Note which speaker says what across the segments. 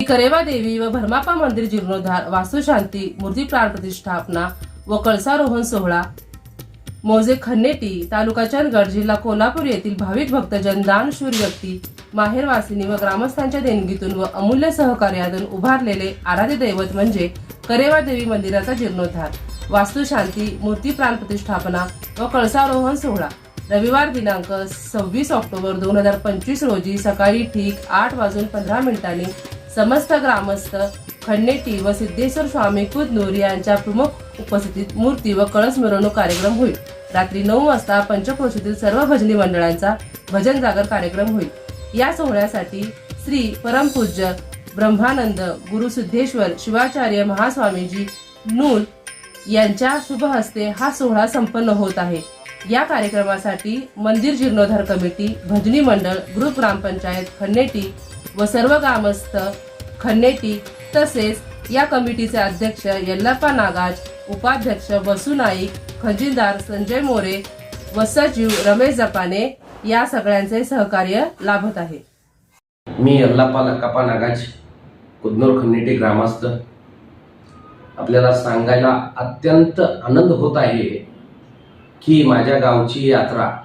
Speaker 1: करेवा देवी व भरमापा मंदिर जीर्णोद्धार वास्तुशांती मूर्ती प्राण प्रतिष्ठापना व कळसारोहण सोहळा मौजे खन्नेटी तालुका चंदगड जिल्हा कोल्हापूर येथील भाविक भक्तजन दानशूर व्यक्ती माहेरवासिनी व ग्रामस्थांच्या देणगीतून व अमूल्य सहकार्यातून उभारलेले आराध्य दैवत म्हणजे करेवा देवी मंदिराचा जीर्णोद्धार वास्तुशांती मूर्ती प्राण प्रतिष्ठापना व कळसारोहण सोहळा रविवार दिनांक सव्वीस ऑक्टोबर दोन हजार पंचवीस रोजी सकाळी ठीक आठ वाजून पंधरा मिनिटांनी समस्त ग्रामस्थ खंडेटी व सिद्धेश्वर स्वामी कुदनूर यांच्या प्रमुख उपस्थितीत मूर्ती व कळस मिरवणूक कार्यक्रम होईल. रात्री नऊ वाजता पंचक्रोशीतील सर्व भजनी मंडळांचा भजन जागर कार्यक्रम होईल. या सोहळ्यासाठी श्री परमपूज्य ब्रह्मानंद गुरु सिद्धेश्वर शिवाचार्य महास्वामीजी नूल यांच्या शुभ हस्ते हा सोहळा संपन्न होत आहे. या कार्यक्रमासाठी मंदिर जीर्णोद्धार कमिटी भजनी मंडळ ग्रुप ग्रामपंचायत खन्नेटी व सर्व ग्रामस्थ खन्नेटी तसेच या कमिटीचे अध्यक्ष यल्लाप्पा नागाज उपाध्यक्ष बसू नाईक खजिनदार संजय मोरे व सचिव रमेश जपाने या सगळ्यांचे सहकार्य लाभत आहे.
Speaker 2: मी यल्लाप्पा लक्कापा नागाज कुदनूर खन्नेटी ग्रामस्थ. आपल्याला सांगायला अत्यंत आनंद होत आहे की माझ्या गावची यात्रा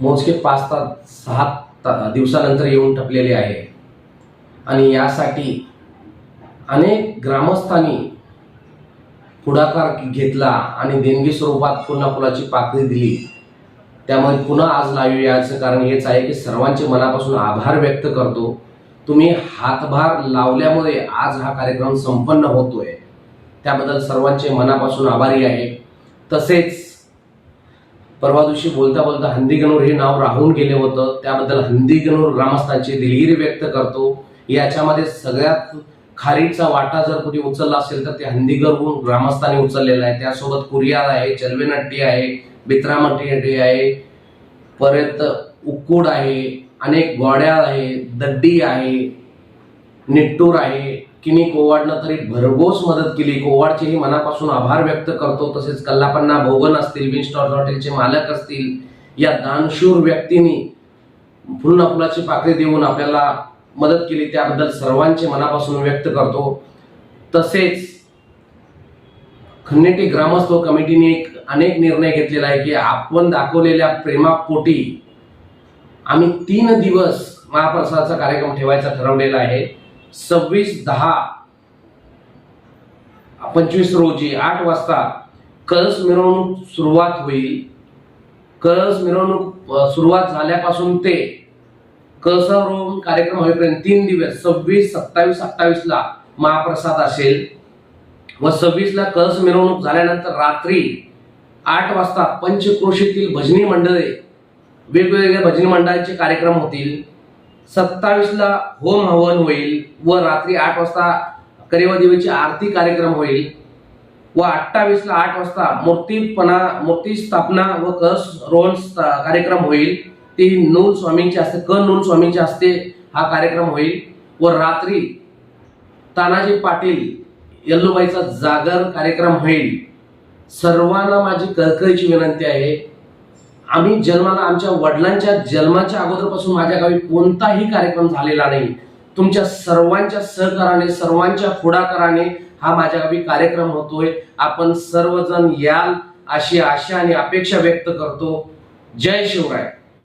Speaker 2: मोजके पाच तास सहा ता- दिवसानंतर येऊन ठपलेली आहे. आणि यासाठी अनेक ग्रामस्थांनी पुढाकार घेतला आणि देणगी स्वरूपात पुन्हा पुलाची पाकळी दिली. त्यामुळे पुन्हा आज लाईव्ह याचं कारण हेच आहे की सर्वांचे मनापासून आभार व्यक्त करतो. तुम्ही हातभार लावल्यामुळे आज हा कार्यक्रम संपन्न होतोय. त्याबद्दल सर्वांचे मनापासून आभारी आहे. तसेच परवा दिवशी बोलता बोलता हंदीगणूर हे नाव राहून गेले होतं. त्याबद्दल हंदीगणूर ग्रामस्थांची दिलगिरी व्यक्त करतो. याच्यामध्ये सगळ्यात खारीचा वाटा जर कुठे उचलला असेल तर ते हंदीगरहून ग्रामस्थांनी उचललेला आहे. त्यासोबत कुरियाल आहे चलवेनट्टी आहे बित्रामट्टी आहे परत उक्कूड आहे अनेक गोड्याळ आहे दड्डी आहे निट्टूर आहे. किनी कोवाडनं तरी भरघोस मदत केली. कोवाडचेही मनापासून आभार व्यक्त करतो. तसेच कल्लापन्ना भोगन असतील विन्स्टॉर हॉटेलचे मालक असतील या दानशूर व्यक्तींनी पुन्हा फुलाची पाकळी देऊन आपल्याला मदत केली त्याबद्दल सर्वांचे मनापासून व्यक्त करतो. तसेच खन्नेटी ग्रामस्थ कमिटीने एक अनेक निर्णय घेतलेला आहे की आपण दाखवलेल्या प्रेमापोटी आम्ही तीन दिवस महाप्रसादाचा कार्यक्रम ठेवायचा ठरवलेला आहे. सव्वीस दहा पंचवीस रोजी आठ वाजता कळस मिरवणूक सुरुवात होईल. कळस मिरवणूक सुरुवात झाल्यापासून ते कळसारोहण कार्यक्रम होईपर्यंत तीन दिवस सव्वीस सत्तावीस अठ्ठावीस ला महाप्रसाद असेल. व सव्वीस ला कळस मिरवणूक झाल्यानंतर रात्री आठ वाजता पंचक्रोशीतील भजनी मंडळे वेगवेगळ्या भजनी मंडळाचे कार्यक्रम होतील. सत्तावीस ला होम हवन होईल व रात्री आठ वाजता करेवा देवीची आरती कार्यक्रम होईल. व अठ्ठावीस ला आठ वाजता मूर्तीपणा मूर्ती स्थापना व कळस रोहन स्त- कार्यक्रम होईल. ते नून स्वामींची असते क नोंद स्वामींचे असते हा कार्यक्रम होईल. व रात्री तानाजी पाटील यल्लूबाईचा जागर कार्यक्रम होईल. सर्वांना माझी कळकळीची विनंती आहे. आम्ही जन्माला आमच्या वडिलांच्या जन्माच्या अगोदरपासून माझ्या गावी कोणताही कार्यक्रम झालेला नाही. तुमच्या सर्वांच्या सहकाराने सर्वांच्या पुढाकाराने हा माझ्या गावी कार्यक्रम होतोय. आपण सर्वजण याल अशी आशा आणि अपेक्षा व्यक्त करतो. जय शिवराय.